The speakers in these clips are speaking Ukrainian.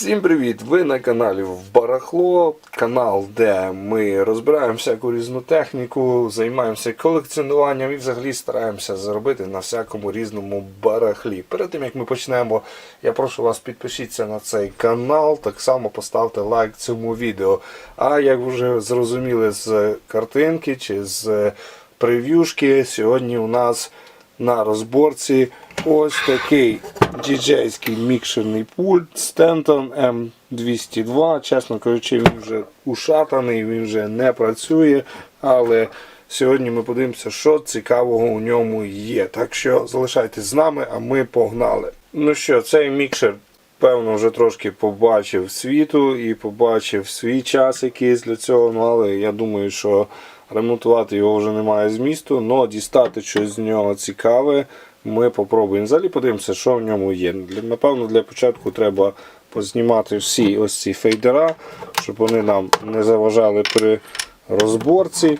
Всім привіт! Ви на каналі в Барахло, канал, де ми розбираємо всяку різну техніку, займаємося колекціонуванням і взагалі стараємося заробити на всякому різному барахлі. Перед тим як ми почнемо, я прошу вас підпишіться на цей канал, так само поставте лайк цьому відео. А як вже зрозуміли з картинки чи з прев'юшки, сьогодні у нас на розборці ось такий діджейський мікшерний пульт Stanton M202. Чесно кажучи, він вже ушатаний, він вже не працює. Але сьогодні ми подивимося, що цікавого у ньому є. Так що залишайтесь з нами, а ми погнали. Ну що, цей мікшер. Певно, вже трошки побачив світу і побачив свій час якийсь для цього. Ну, але я думаю, що ремонтувати його вже немає змісту, але дістати щось з нього цікаве. Ми попробуємо. Взагалі подивимося, що в ньому є. Напевно, для початку треба познімати всі ось ці фейдера, щоб вони нам не заважали при розборці.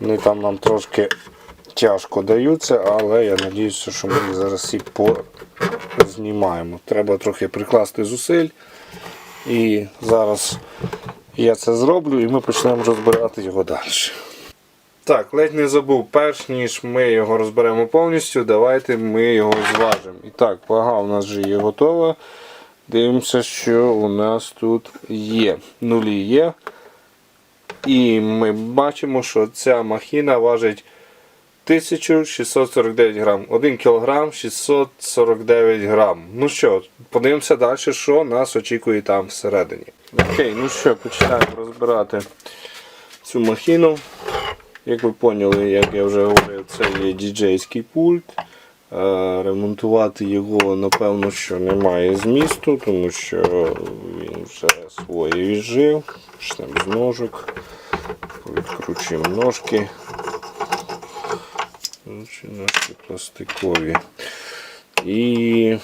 Вони там нам трошки тяжко даються, але я сподіваюся, що ми їх зараз всі познімаємо. Треба трохи прикласти зусиль. І зараз я це зроблю і ми почнемо розбирати його далі. Так, ледь не забув, перш ніж ми його розберемо повністю, давайте ми його зважимо. І так, вага у нас вже є готова. Дивимося, що у нас тут є. Нулі є. І ми бачимо, що ця махіна важить 1649 грам. 1 кг 649 грам. Ну що, подивимося далі, що нас очікує там всередині. Окей, ну що, починаємо розбирати цю махіну. Як ви поняли, як я вже говорив, це є діджейський пульт. Е, Ремонтувати його, напевно, що немає змісту, тому що він вже своє віджив. Почнемо з ножок. Відкручуємо ножки. Коротше, наші пластикові. І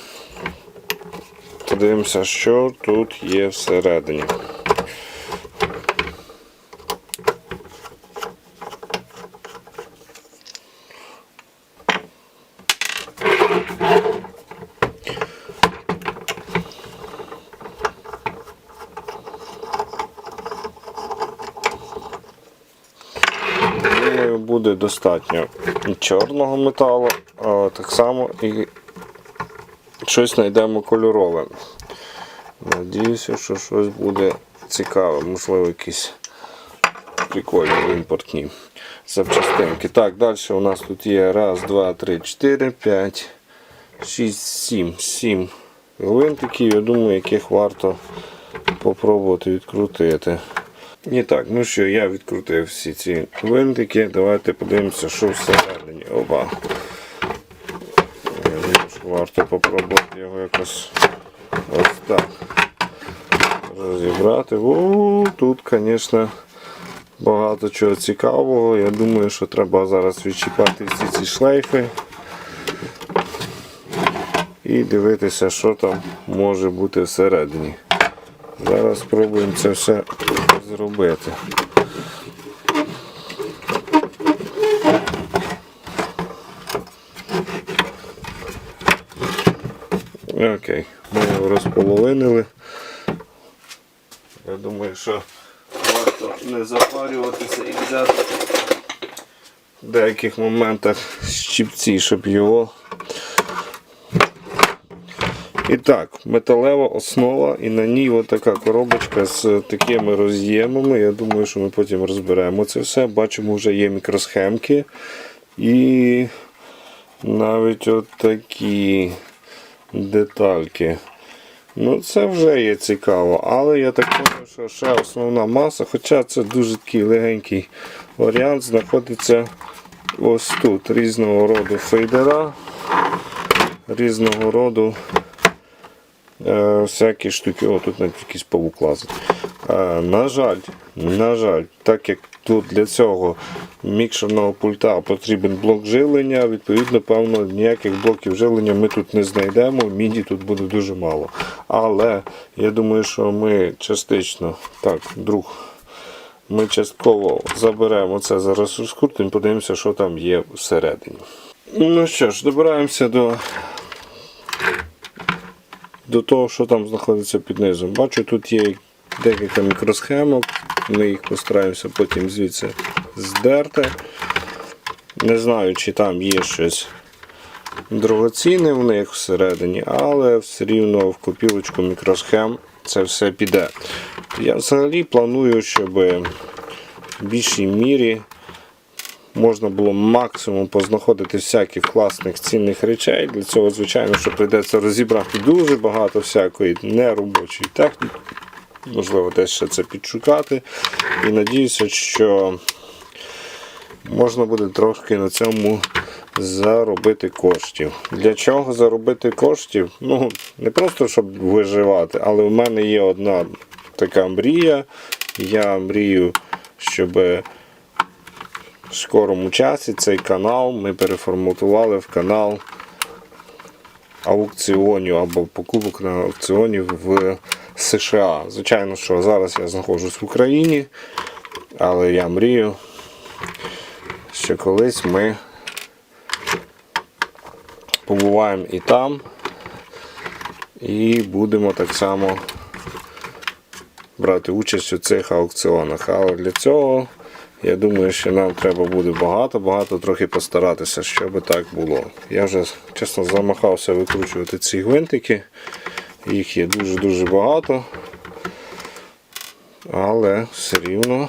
подивимося, що тут є всередині. Думаю, буде достатньо і чорного металу, а так само і щось знайдемо кольорове. Надіюся, що щось буде цікаве, можливо, якісь прикольні імпортні запчастинки. Так, далі у нас тут є раз, два, три, чотири, п'ять, шість, сім. Сім гвинтиків, я думаю, яких варто попробувати відкрутити. І так, ну що, я відкрутив всі ці гвинтики. Давайте подивимося, що всередині. Я думаю, що Варто попробувати його якось ось так розібрати. О, тут, звісно, багато чого цікавого. Я думаю, що треба зараз відчіпати всі ці шлейфи і дивитися, що там може бути всередині. Зараз спробуємо це все зробити. Окей, ми його розполовинили. Я думаю, що варто не запарюватися і взяти в деяких моментах щипці, щоб його і так, металева основа і на ній така коробочка з такими роз'ємами. Я думаю, що ми потім розберемо це все. Бачимо, вже є мікросхемки. І навіть от такі детальки. Ну, це вже є цікаво, але я так думаю, що ще основна маса, хоча це дуже такий легенький варіант, знаходиться ось тут різного роду фейдера, різного роду всякі штуки. О, тут навіть якийсь павук лазить. Е, на жаль, на жаль, так як тут для цього мікшерного пульта потрібен блок живлення, відповідно, певно, ніяких блоків живлення ми тут не знайдемо. Міді тут буде дуже мало. Але я думаю, що ми частично, так, друг. Ми частково заберемо це зараз розкрутимо, подивимося, що там є всередині. Ну що ж, добираємося до, до того, що там знаходиться під низом. Бачу, тут є декілька мікросхемок. Ми їх постараємося потім звідси здерти. Не знаю, чи там є щось дорогоцінне в них всередині, але все рівно в копілочку мікросхем це все піде. Я взагалі планую, щоб в більшій мірі можна було максимум познаходити всяких класних цінних речей. Для цього, звичайно, що прийдеться розібрати дуже багато всякої неробочої техніки. Можливо, десь ще це підшукати. І надіюся, що можна буде трошки на цьому заробити коштів. Для чого заробити коштів? Ну, не просто щоб виживати, але в мене є одна така мрія. Я мрію, щоб в скорому часі цей канал ми переформатували в канал аукціонів або покупок на аукціоні в США. Звичайно, що зараз я знаходжусь в Україні, але я мрію, що колись ми побуваємо і там, і будемо так само брати участь у цих аукціонах. Але для цього я думаю, що нам треба буде багато-багато трохи постаратися, щоб так було. Я вже чесно замахався викручувати ці гвинтики. Їх є дуже-дуже багато. Але все рівно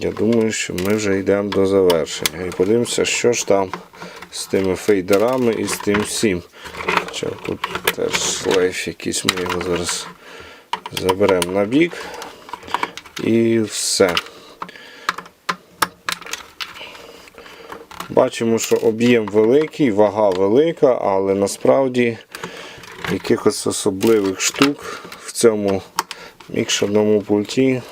я думаю, що ми вже йдемо до завершення. І подивимося, що ж там з тими фейдерами і з тим всім. Хоча тут теж шлейф якийсь ми його зараз заберемо на бік. І все. Бачимо, що об'єм великий, вага велика, але насправді якихось особливих штук в цьому мікшерному пульті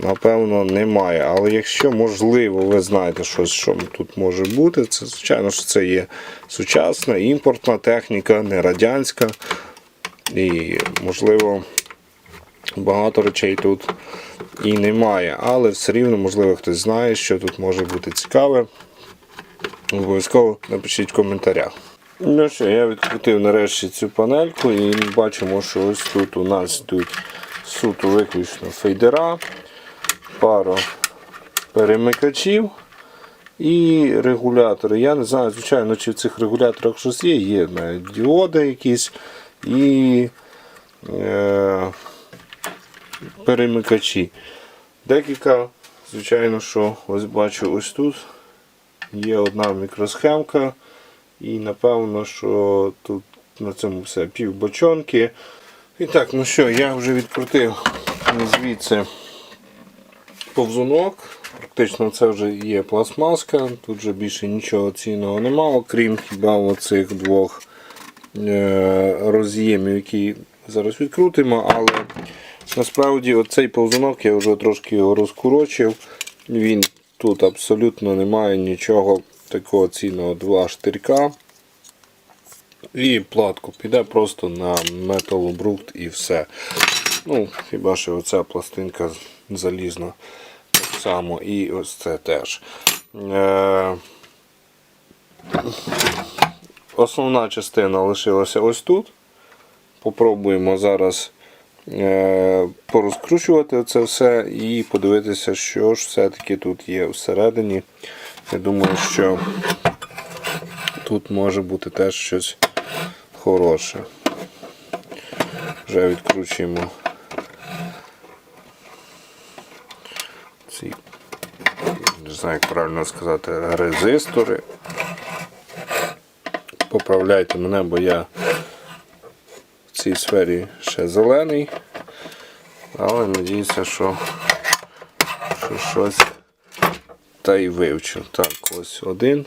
напевно немає. Але якщо можливо ви знаєте щось, що тут може бути, це звичайно що це є сучасна імпортна техніка, не радянська. І можливо багато речей тут і немає. Але все рівно, можливо, хтось знає, що тут може бути цікаве. Обов'язково напишіть в коментарях. Ну що, я відкрутив нарешті цю панельку і бачимо, що ось тут у нас йдуть суто виключно фейдера, пара перемикачів і регулятори. Я не знаю, звичайно, чи в цих регуляторах щось є, є навіть діоди якісь і е, перемикачі. Декілька, звичайно, що ось бачу ось тут. Є одна мікросхемка, і напевно, що тут на цьому все пів бочонки. І так, ну що, я вже відкрутив звідси повзунок. Практично це вже є пластмаска, тут вже більше нічого цінного немає, окрім хіба оцих двох е, роз'ємів, які зараз відкрутимо, але насправді оцей повзунок я вже трошки його розкурочив. Він Тут абсолютно немає нічого такого цінного два штирка. І платку піде просто на металобрухт і все. Ну, Хіба що оця пластинка залізна так само і ось це теж. Е- Основна частина лишилася ось тут. Попробуємо зараз порозкручувати це все і подивитися, що ж все-таки тут є всередині. Я думаю, що тут може бути теж щось хороше. Вже відкручуємо ці, не знаю, як правильно сказати, резистори. Поправляйте мене, бо я цій сфері ще зелений, але надіюся, що, що щось та й вивчу. Так, ось один.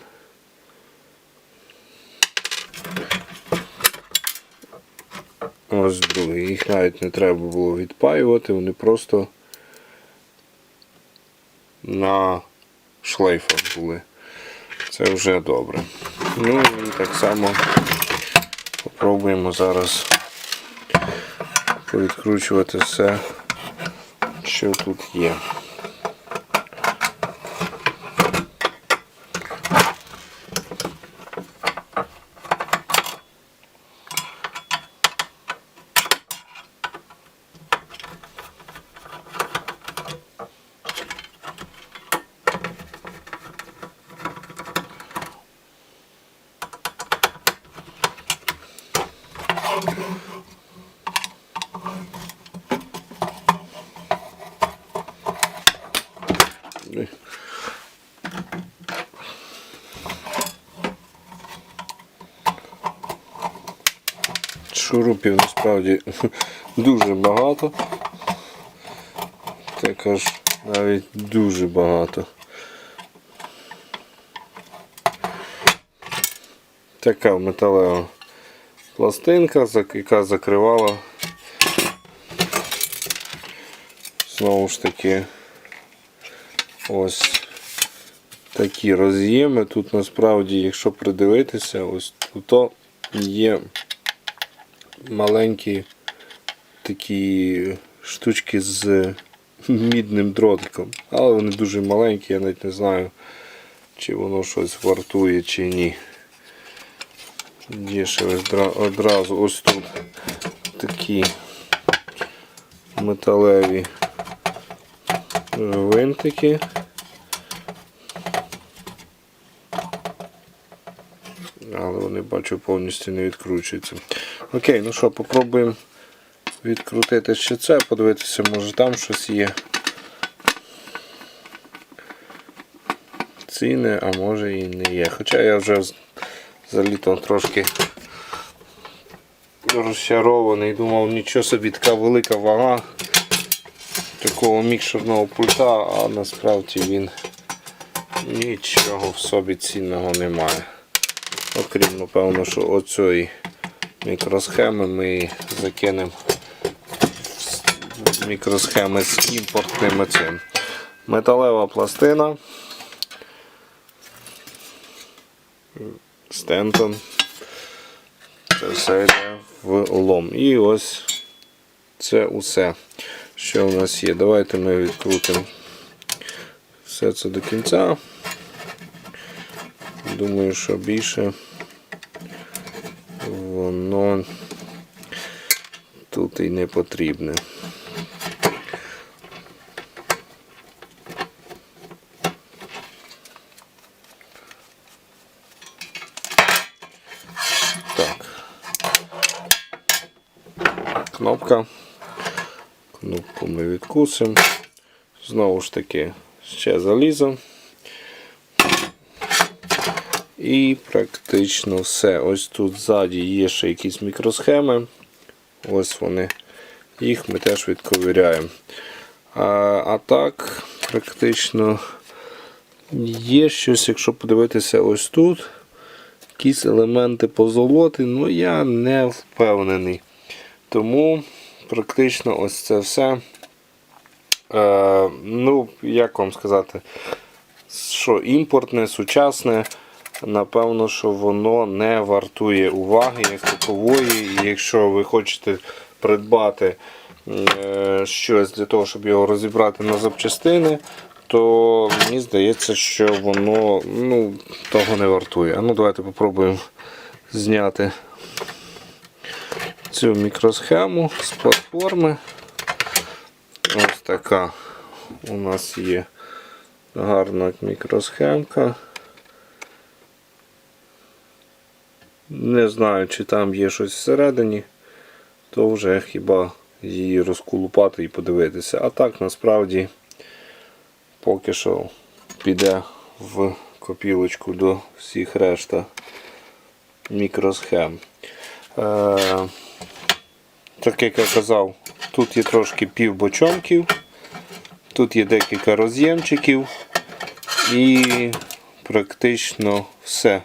Ось другий. Їх навіть не треба було відпаювати, вони просто на шлейфах були. Це вже добре. Ну і так само попробуємо зараз повідкручувати все, що тут є. Ой. Шурупів насправді дуже багато. Також навіть дуже багато. Така металева пластинка, яка закривала знову ж таки ось такі роз'єми. Тут насправді, якщо придивитися, ось тут є маленькі такі штучки з мідним дротиком. Але вони дуже маленькі, я навіть не знаю, чи воно щось вартує чи ні. Є одразу ось тут такі металеві гвинтики. Але вони бачу повністю не відкручуються. Окей, ну що, попробуємо відкрутити ще це, подивитися, може там щось є. Ціни, а може і не є. Хоча я вже за літо трошки розчарований, думав, нічого собі така велика вага такого мікшерного пульта, а насправді він нічого в собі цінного немає. Окрім, напевно, що оцієї мікросхеми ми закинемо мікросхеми з імпортними цим. Металева пластина. Стентон. Це все йде в лом. І ось це усе, що у нас є. Давайте ми відкрутимо все це до кінця. Думаю, що більше воно тут і не потрібне. Так. Кнопка. Кнопку ми відкусимо. Знову ж таки, ще залізо. І практично все. Ось тут ззаді є ще якісь мікросхеми. Ось вони. Їх ми теж відковиряємо. А, а так, практично є щось, якщо подивитися ось тут. Якісь елементи позолоти, ну я не впевнений. Тому практично ось це все. Е, ну, як вам сказати, що імпортне, сучасне, напевно, що воно не вартує уваги як такової. Якщо ви хочете придбати е, щось для того, щоб його розібрати на запчастини, то мені здається, що воно ну, того не вартує. Ну давайте попробуємо зняти цю мікросхему з платформи. Ось така у нас є гарна мікросхемка. Не знаю, чи там є щось всередині, то вже хіба її розкулупати і подивитися. А так насправді поки що піде в копілочку до всіх решта мікросхем. Е, так як я казав, тут є трошки півбочонків, тут є декілька роз'ємчиків і практично все.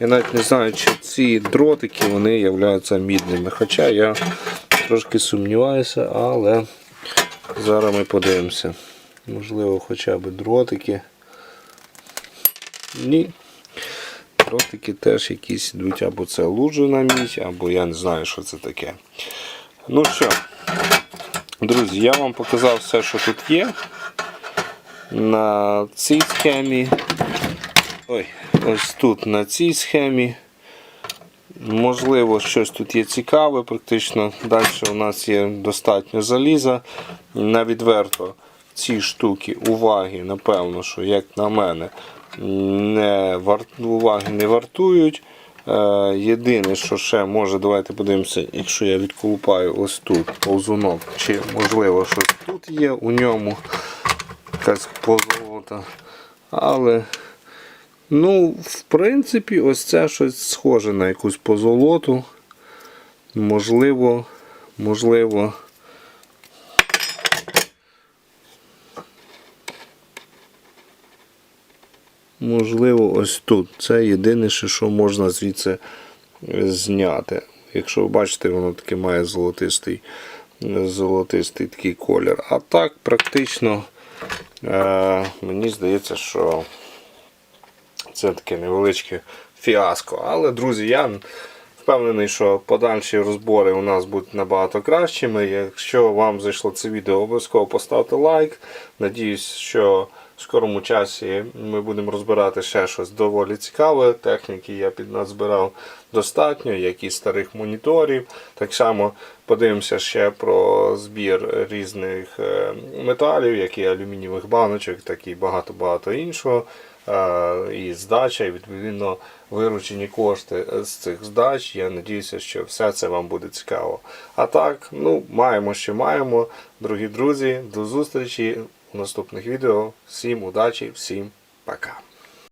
Я навіть не знаю, чи ці дротики вони являються мідними. Хоча я трошки сумніваюся, але зараз ми подивимося. Можливо, хоча б дротики. Ні. Дротики теж якісь йдуть, або це лужина мідь, або я не знаю, що це таке. Ну що, друзі, я вам показав все, що тут є. На цій схемі. Ой, ось тут на цій схемі. Можливо, щось тут є цікаве, практично далі у нас є достатньо заліза. На відверто ці штуки уваги, напевно, що, як на мене, не вар... уваги не вартують. Е, єдине, що ще може, давайте подивимося, якщо я відколупаю ось тут ползунок, чи можливо щось тут є у ньому якась позолота. Але, ну, в принципі, ось це щось схоже на якусь позолоту. Можливо, можливо. Можливо, ось тут. Це єдине, що можна звідси е, зняти. Якщо ви бачите, воно таке має золотистий, золотистий такий колір. А так, практично, е, мені здається, що це таке невеличке фіаско. Але, друзі, я впевнений, що подальші розбори у нас будуть набагато кращими. Якщо вам зайшло це відео, обов'язково поставте лайк. Надіюсь, що в скорому часі ми будемо розбирати ще щось доволі цікаве. Техніки я під нас збирав достатньо, як і старих моніторів. Так само подивимося ще про збір різних е, металів, як і алюмінієвих баночок, так і багато-багато іншого. Е, І здача, і відповідно виручені кошти з цих здач. Я надіюся, що все це вам буде цікаво. А так, ну, маємо, що маємо. Дорогі друзі, до зустрічі у наступних відео. Всім удачі, всім пока.